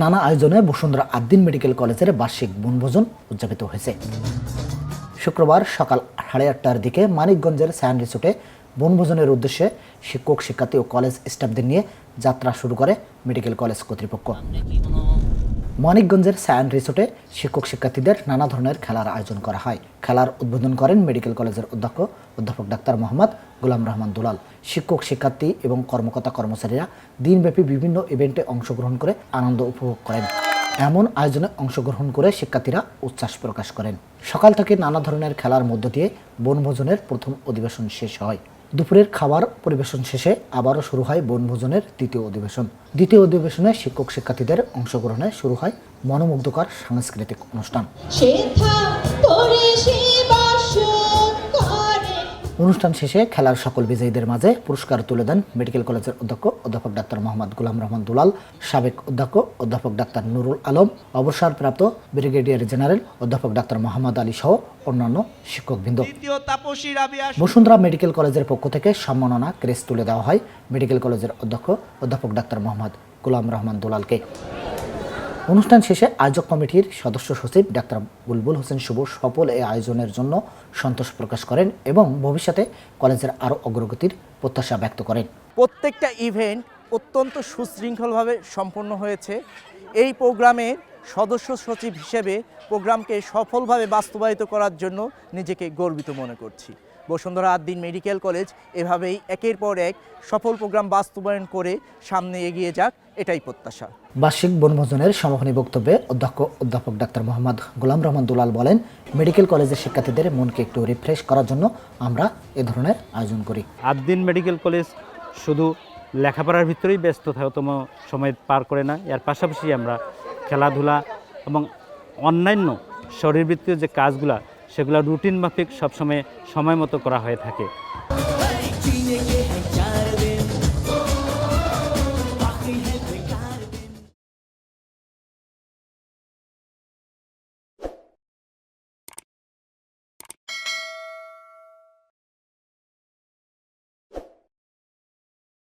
নানা আয়োজনে বসুন্ধরা আদ্দিন মেডিকেল কলেজের বার্ষিক বনভোজন উদযাপিত হয়েছে। শুক্রবার সকাল সাড়ে আটটার দিকে মানিকগঞ্জের সায়ান রিসোর্টে বনভোজনের উদ্দেশ্যে শিক্ষক, শিক্ষার্থী ও কলেজ স্টাফদের নিয়ে যাত্রা শুরু করে মেডিকেল কলেজ কর্তৃপক্ষ। মানিকগঞ্জের স্যান্ড রিসোর্টে শিক্ষক শিক্ষার্থীদের নানা ধরনের খেলার আয়োজন করা হয়। খেলার উদ্বোধন করেন মেডিকেল কলেজের অধ্যক্ষ, অধ্যাপক ডাক্তার মোহাম্মদ গোলাম রহমান দুলাল। শিক্ষক শিক্ষার্থী এবং কর্মকর্তা কর্মচারীরা দিনব্যাপী বিভিন্ন ইভেন্টে অংশগ্রহণ করে আনন্দ উপভোগ করেন। এমন আয়োজনে অংশগ্রহণ করে শিক্ষার্থীরা উচ্ছ্বাস প্রকাশ করেন। সকাল থেকে নানা ধরনের খেলার মধ্য দিয়ে বনভোজনের প্রথম অধিবেশন শেষ হয়। দুপুরের খাবার পরিবেশন শেষে আবারও শুরু হয় বনভোজনের দ্বিতীয় অধিবেশন। দ্বিতীয় অধিবেশনে শিক্ষক শিক্ষার্থীদের অংশগ্রহণে শুরু হয় মনোমুগ্ধকর সাংস্কৃতিক অনুষ্ঠান। অনুষ্ঠান শেষে খেলার সকল বিজয়ীদের মাঝে পুরস্কার তুলে দেন মেডিকেল কলেজের অধ্যক্ষ অধ্যাপক ডাক্তার মোহাম্মদ গুলাম রহমান দুলাল সাবেক অধ্যক্ষ অধ্যাপক ডাক্তার নুরুল আলম অবসরপ্রাপ্ত ব্রিগেডিয়ার জেনারেল অধ্যাপক ডাক্তার মোহাম্মদ আলী সহ অন্যান্য শিক্ষকবৃন্দ। বসুন্ধরা মেডিকেল কলেজের পক্ষ থেকে সম্মাননা ক্রেস তুলে দেওয়া হয় মেডিকেল কলেজের অধ্যক্ষ অধ্যাপক ডাক্তার মোহাম্মদ গুলাম রহমান দুলালকে। অনুষ্ঠান শেষে আয়োজক কমিটির সদস্য সচিব ডাক্তার বুলবুল হোসেন শুভ সফল এই আয়োজনের জন্য সন্তোষ প্রকাশ করেন এবং ভবিষ্যতে কলেজের আরও অগ্রগতির প্রত্যাশা ব্যক্ত করেন। প্রত্যেকটা ইভেন্ট অত্যন্ত সুশৃঙ্খলভাবে সম্পন্ন হয়েছে। এই প্রোগ্রামের সদস্য সচিব হিসেবে প্রোগ্রামকে সফলভাবে বাস্তবায়িত করার জন্য নিজেকে গর্বিত মনে করছি। বসুন্ধরা আদ্দিন মেডিকেল কলেজ এভাবেই একের পর এক সফল প্রোগ্রাম বাস্তবায়ন করে সামনে এগিয়ে যাক এটাই প্রত্যাশা। বার্ষিক বনভোজনের সমাপনী বক্তব্যে অধ্যক্ষ অধ্যাপক ডাক্তার মোহাম্মদ গোলাম রহমান দুলাল বলেন মেডিকেল কলেজের শিক্ষার্থীদের মনকে একটু রিফ্রেশ করার জন্য আমরা এ ধরনের আয়োজন করি। আদ্দিন মেডিকেল কলেজ শুধু লেখাপড়ার ভিতরেই ব্যস্ত ব্যস্ততম সময় পার করে না এর পাশাপাশি আমরা খেলাধুলা এবং অন্যান্য শরীরবৃত্তীয় যে কাজগুলা সেগুলো রুটিন মাফিক সবসময় সময় মতো করা হয়ে থাকে।